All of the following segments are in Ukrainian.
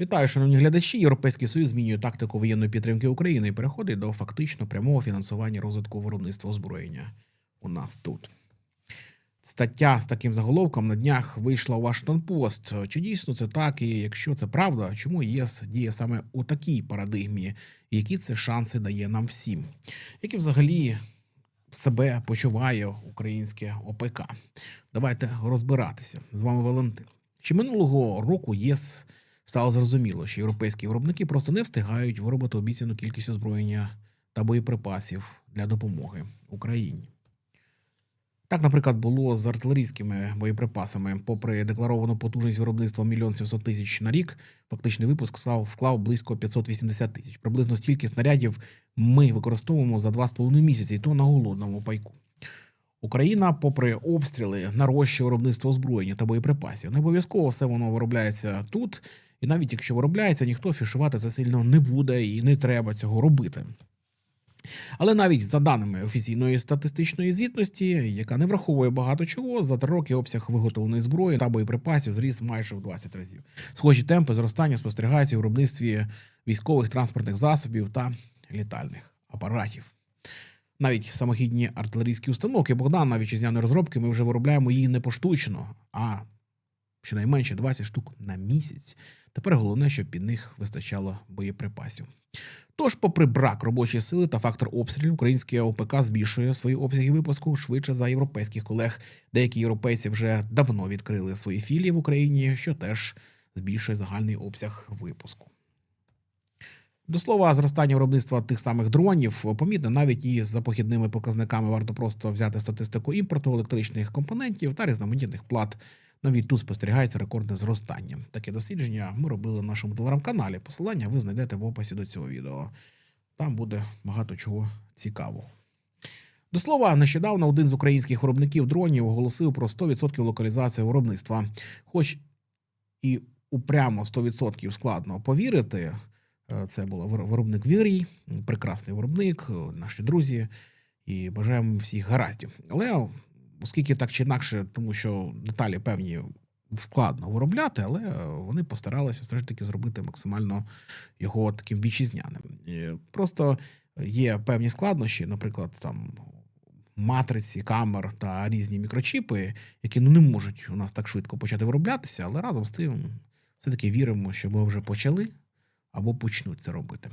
Вітаю, шановні глядачі. Європейський союз змінює тактику воєнної підтримки України і переходить до фактично прямого фінансування розвитку виробництва озброєння у нас тут. Стаття з таким заголовком на днях вийшла у Вашингтон Пост. Чи дійсно це так? І якщо це правда, чому ЄС діє саме у такій парадигмі? Які це шанси дає нам всім? Які взагалі себе почуває українське ОПК? Давайте розбиратися. З вами Валентин. Ще минулого року ЄС стало зрозуміло, що європейські виробники просто не встигають виробити обіцяну кількість озброєння та боєприпасів для допомоги Україні. Так, наприклад, було з артилерійськими боєприпасами. Попри декларовану потужність виробництва 1 700 тисяч на рік, фактичний випуск склав близько 580 тисяч. Приблизно стільки снарядів ми використовуємо за 2,5 місяці, і то на голодному пайку. Україна, попри обстріли, нарощує виробництво озброєння та боєприпасів. Не обов'язково все воно виробляється тут, і навіть якщо виробляється, ніхто афішувати це сильно не буде і не треба цього робити. Але навіть за даними офіційної статистичної звітності, яка не враховує багато чого, за три роки обсяг виготовленої зброї та боєприпасів зріс майже в 20 разів. Схожі темпи зростання спостерігаються у виробництві військових транспортних засобів та літальних апаратів. Навіть самохідні артилерійські установки Богдана вітчизняної розробки ми вже виробляємо її не поштучно, а щонайменше 20 штук на місяць. Тепер головне, щоб під них вистачало боєприпасів. Тож, попри брак робочої сили та фактор обстрілів, українське ОПК збільшує свої обсяги випуску швидше за європейських колег. Деякі європейці вже давно відкрили свої філії в Україні, що теж збільшує загальний обсяг випуску. До слова, зростання виробництва тих самих дронів помітне навіть і за похідними показниками варто просто взяти статистику імпорту електричних компонентів та різноманітних плат. Навіть тут спостерігається рекордне зростання. Таке дослідження ми робили в нашому телеграм-каналі. Посилання ви знайдете в описі до цього відео. Там буде багато чого цікавого. До слова, нещодавно один з українських виробників дронів оголосив про 100% локалізацію виробництва. Хоч і упрямо 100% складно повірити, це був вир- виробник Вірій, прекрасний виробник, е, наші друзі, і бажаємо всіх гараздів. Але оскільки так чи інакше, тому що деталі певні складно виробляти, але е, вони постаралися все ж таки зробити максимально його таким вітчизняним. Просто є певні складнощі, наприклад, там матриці, камер та різні мікрочіпи, які ну не можуть у нас так швидко почати вироблятися, але разом з тим все-таки віримо, що ми вже почали або почнуть це робити.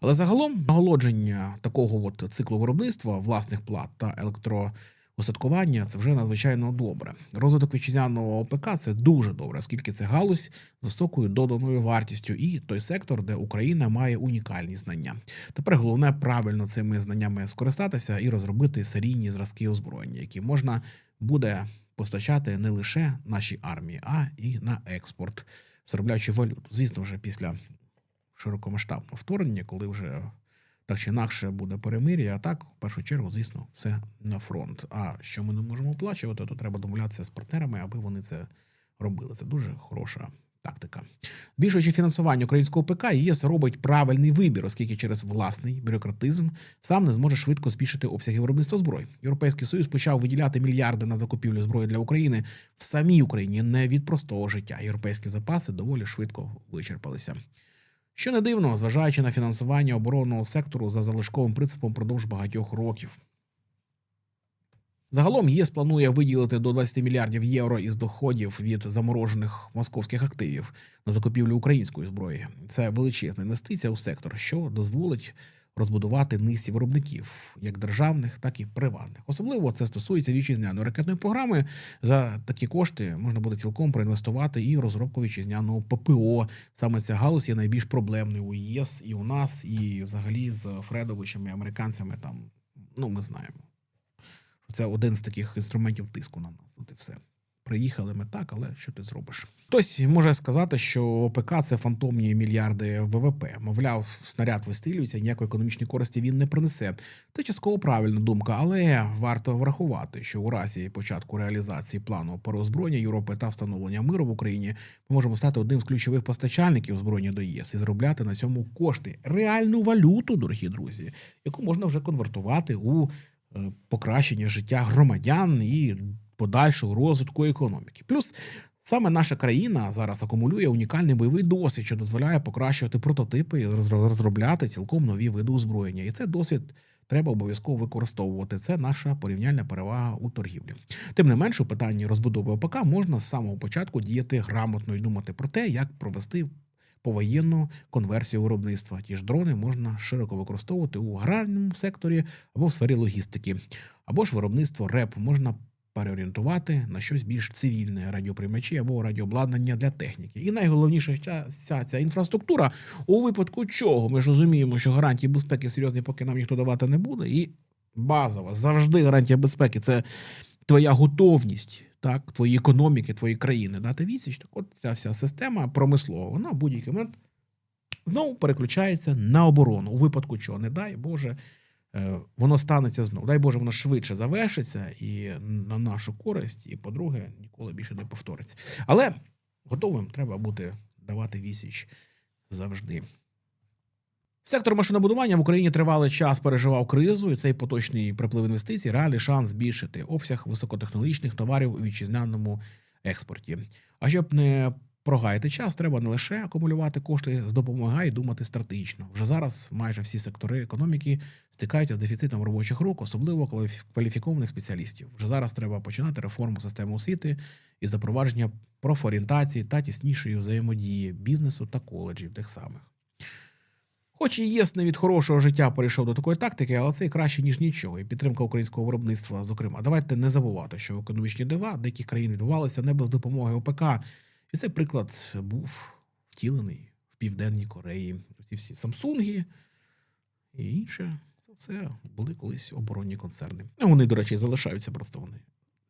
Але загалом наголодження такого от циклу виробництва власних плат та електроустаткування це вже надзвичайно добре. Розвиток вітчизняного ОПК це дуже добре, оскільки це галузь з високою доданою вартістю і той сектор, де Україна має унікальні знання. Тепер головне правильно цими знаннями скористатися і розробити серійні зразки озброєння, які можна буде постачати не лише нашій армії, а і на експорт, заробляючи валюту. Звісно, вже після широкомасштабного вторгнення, коли вже так чи інакше буде перемир'я, а так, в першу чергу, звісно, все на фронт. А що ми не можемо оплачувати, то треба домовлятися з партнерами, аби вони це робили. Це дуже хороша тактика. Збільшуючи фінансування українського ПК, ЄС робить правильний вибір, оскільки через власний бюрократизм сам не зможе швидко збільшити обсяги виробництва зброї. Європейський союз почав виділяти мільярди на закупівлю зброї для України в самій Україні не від простого життя. Європейські запаси доволі швидко вичерпалися. Що не дивно, зважаючи на фінансування оборонного сектору за залишковим принципом впродовж багатьох років. Загалом ЄС планує виділити до 20 мільярдів євро із доходів від заморожених московських активів на закупівлю української зброї. Це величезна інвестиція у сектор, що дозволить розбудувати низці виробників, як державних, так і приватних. Особливо це стосується вітчизняної ракетної програми. За такі кошти можна буде цілком проінвестувати і в розробку вітчизняного ППО. Саме ця галузь є найбільш проблемною у ЄС і у нас, і взагалі з Фредовичами, американцями. Там ну ми знаємо. що Це один з таких інструментів тиску на нас. От і все. Приїхали ми так, але що ти зробиш? Хтось може сказати, що ОПК це фантомні мільярди ВВП. Мовляв, снаряд вистрілюється, ніякої економічної користі він не принесе. Це частково правильна думка, але варто врахувати, що у разі початку реалізації плану переозброєння Європи та встановлення миру в Україні ми можемо стати одним з ключових постачальників збройні до ЄС і заробляти на цьому кошти, реальну валюту, дорогі друзі, яку можна вже конвертувати у е, покращення життя громадян і подальшого розвитку економіки. Плюс Саме наша країна зараз акумулює унікальний бойовий досвід, що дозволяє покращувати прототипи і роз- розробляти цілком нові види озброєння. І цей досвід треба обов'язково використовувати. Це наша порівняльна перевага у торгівлі. Тим не менш, у питанні розбудови ОПК можна з самого початку діяти грамотно і думати про те, як провести повоєнну конверсію виробництва. Ті ж дрони можна широко використовувати у аграрному секторі або в сфері логістики, або ж виробництво РЕП можна переорієнтувати на щось більш цивільне радіоприймачі або радіообладнання для техніки. І найголовніше ця, ця, інфраструктура, у випадку чого ми ж розуміємо, що гарантії безпеки серйозні, поки нам ніхто давати не буде. І базова завжди гарантія безпеки це твоя готовність. Так, твої економіки, твої країни дати відсіч. Так от ця вся система промислова, вона в будь-який момент знову переключається на оборону. У випадку чого, не дай Боже, воно станеться знову. Дай Боже, воно швидше завершиться і на нашу користь, і, по-друге, ніколи більше не повториться. Але готовим треба бути давати відсіч завжди. Сектор машинобудування в Україні тривалий час переживав кризу, і цей поточний приплив інвестицій реальний шанс збільшити обсяг високотехнологічних товарів у вітчизняному експорті. А щоб не прогаяти час, треба не лише акумулювати кошти з допомогою, а думати стратегічно. Вже зараз майже всі сектори економіки стикаються з дефіцитом робочих рук, особливо кваліф- кваліфікованих спеціалістів. Вже зараз треба починати реформу системи освіти і запровадження профорієнтації та тіснішої взаємодії бізнесу та коледжів тих самих. Хоч і ЄС не від хорошого життя перейшов до такої тактики, але це і краще, ніж нічого. І підтримка українського виробництва, зокрема. Давайте не забувати, що економічні дива деякі країни відбувалися не без допомоги ОПК. І цей приклад був втілений в Південній Кореї. Ці всі Самсунги і інше. Це все були колись оборонні концерни. Ну, Вони, до речі, залишаються просто вони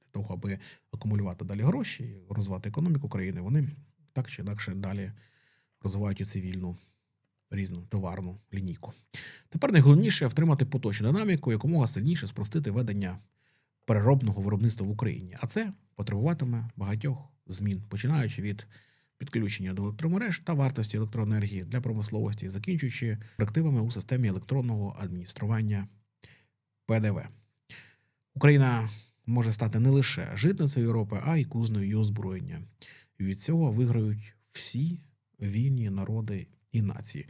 для того, аби акумулювати далі гроші, розвивати економіку країни. Вони так чи інакше далі розвивають і цивільну різну товарну лінійку. Тепер найголовніше втримати поточну динаміку, якомога сильніше спростити ведення переробного виробництва в Україні. А це потребуватиме багатьох змін, починаючи від підключення до електромереж та вартості електроенергії для промисловості, закінчуючи активами у системі електронного адміністрування ПДВ. Україна може стати не лише житницею Європи, а й кузнею її озброєння. Від цього виграють всі вільні народи і нації.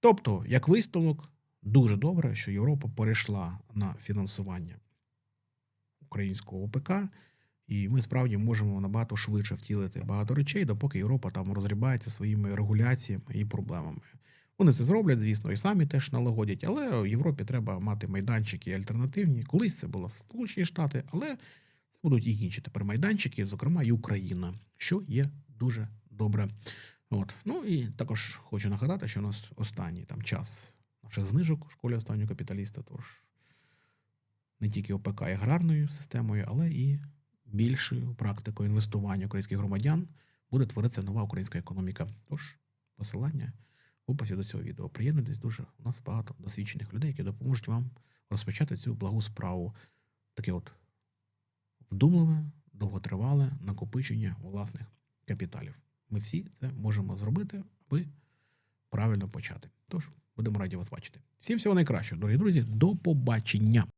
Тобто, як висновок, дуже добре, що Європа перейшла на фінансування українського ОПК, і ми справді можемо набагато швидше втілити багато речей, допоки Європа там розрібається своїми регуляціями і проблемами. Вони це зроблять, звісно, і самі теж налагодять, але Європі треба мати майданчики альтернативні. Колись це були Сполучені Штати, але це будуть і інші тепер майданчики, зокрема і Україна, що є дуже добре. От. Ну і також хочу нагадати, що у нас останній там час наших знижок у школі останнього капіталіста. Тож не тільки ОПК аграрною системою, але і більшою практикою інвестування українських громадян буде творитися нова українська економіка. Тож посилання в описі до цього відео. Приєднуйтесь дуже. У нас багато досвідчених людей, які допоможуть вам розпочати цю благу справу. Таке от вдумливе, довготривале накопичення власних капіталів. Ми всі це можемо зробити, аби правильно почати. Тож будемо раді вас бачити. Всім всього найкращого, дорогі друзі. До побачення.